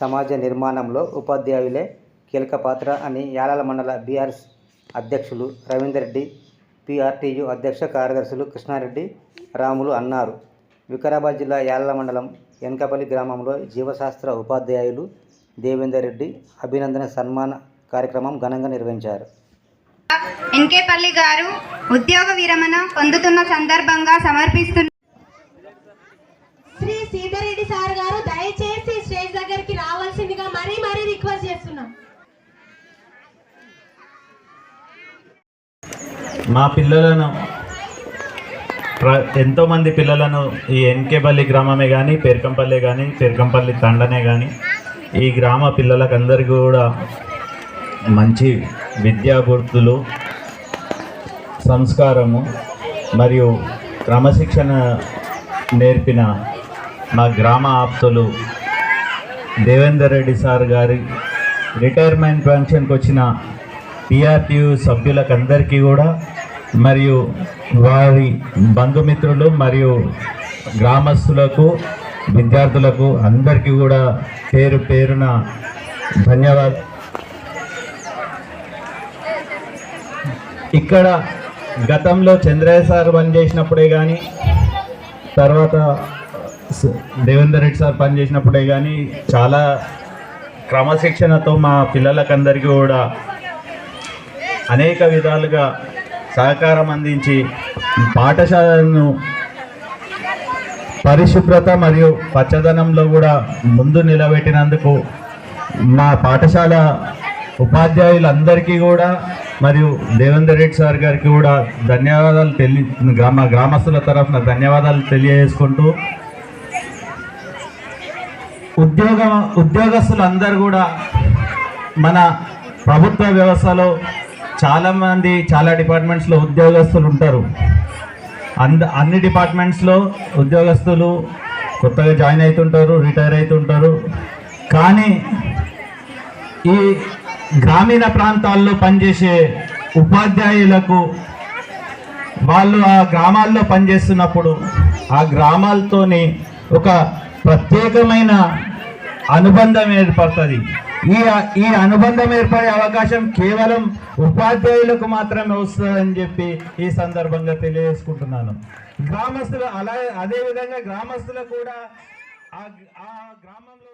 సమాజ నిర్మాణంలో ఉపాధ్యాయులే కీలక పాత్ర అని యాలాల మండల బీఆర్ఎస్ అధ్యక్షులు రవీందర్ రెడ్డి పీఆర్టీయు అధ్యక్ష కార్యదర్శులు కృష్ణారెడ్డి రాములు అన్నారు. వికారాబాద్ జిల్లా యాలాల మండలం ఎనకపల్లి గ్రామంలో జీవశాస్త్ర ఉపాధ్యాయులు దేవేందర్ రెడ్డి అభినందన సన్మాన కార్యక్రమం ఘనంగా నిర్వహించారు. ఎన్కేపల్లి గారు ఉద్యోగ విరమణ పొందుతున్న సందర్భంగా సమర్పిస్తున్న శ్రీ సీతారెడ్డి సార్ గారు దయచేసి మా పిల్లలను ప్ర- ఎంతోమంది పిల్లలను ఈ ఎన్కేపల్లి గ్రామమే కానీ పేర్కంపల్లి కానీ పేర్కంపల్లి తండనే కానీ ఈ గ్రామ పిల్లలకందరికీ కూడా మంచి విద్యాబుద్ధులు సంస్కారము మరియు క్రమశిక్షణ నేర్పిన మా గ్రామ ఆప్తులు దేవేందర్ రెడ్డి సార్ గారి రిటైర్మెంట్ పెన్షన్కి వచ్చిన పిఆర్టీయు సభ్యులకు అందరికీ కూడా మరియు వారి బంధుమిత్రులు మరియు గ్రామస్తులకు విద్యార్థులకు అందరికీ కూడా పేరు పేరున ధన్యవాదాలు. ఇక్కడ గతంలో చంద్రయ్య సార్ పనిచేసినప్పుడే కానీ తర్వాత దేవేందర్ రెడ్డి సార్ పనిచేసినప్పుడే కానీ చాలా క్రమశిక్షణతో మా పిల్లలకందరికీ కూడా అనేక విధాలుగా సహకారం అందించి పాఠశాలను పరిశుభ్రత మరియు పచ్చదనంలో కూడా ముందు నిలబెట్టినందుకు మా పాఠశాల ఉపాధ్యాయులందరికీ కూడా మరియు దేవేందర్ రెడ్డి సార్ గారికి కూడా ధన్యవాదాలు తెలి గ్రామ గ్రామస్తుల తరఫున ధన్యవాదాలు తెలియజేసుకుంటూ ఉద్యోగ ఉద్యోగస్తులందరూ కూడా మన ప్రభుత్వ వ్యవస్థలో చాలామంది చాలా డిపార్ట్మెంట్స్లో ఉద్యోగస్తులు ఉంటారు. అంద అన్ని డిపార్ట్మెంట్స్లో ఉద్యోగస్తులు కొత్తగా జాయిన్ అవుతుంటారు రిటైర్ అవుతుంటారు కానీ ఈ గ్రామీణ ప్రాంతాల్లో పనిచేసే ఉపాధ్యాయులకు వాళ్ళు ఆ గ్రామాల్లో పనిచేస్తున్నప్పుడు ఆ గ్రామాలతోని ఒక ప్రత్యేకమైన అనుబంధం ఏర్పడుతుంది. ఈ ఈ అనుబంధం ఏర్పడే అవకాశం కేవలం ఉపాధ్యాయులకు మాత్రమే వస్తుందని చెప్పి ఈ సందర్భంగా తెలియజేసుకుంటున్నాను. గ్రామస్తులు అలా అదేవిధంగా గ్రామస్తులు కూడా ఆ ఆ గ్రామంలో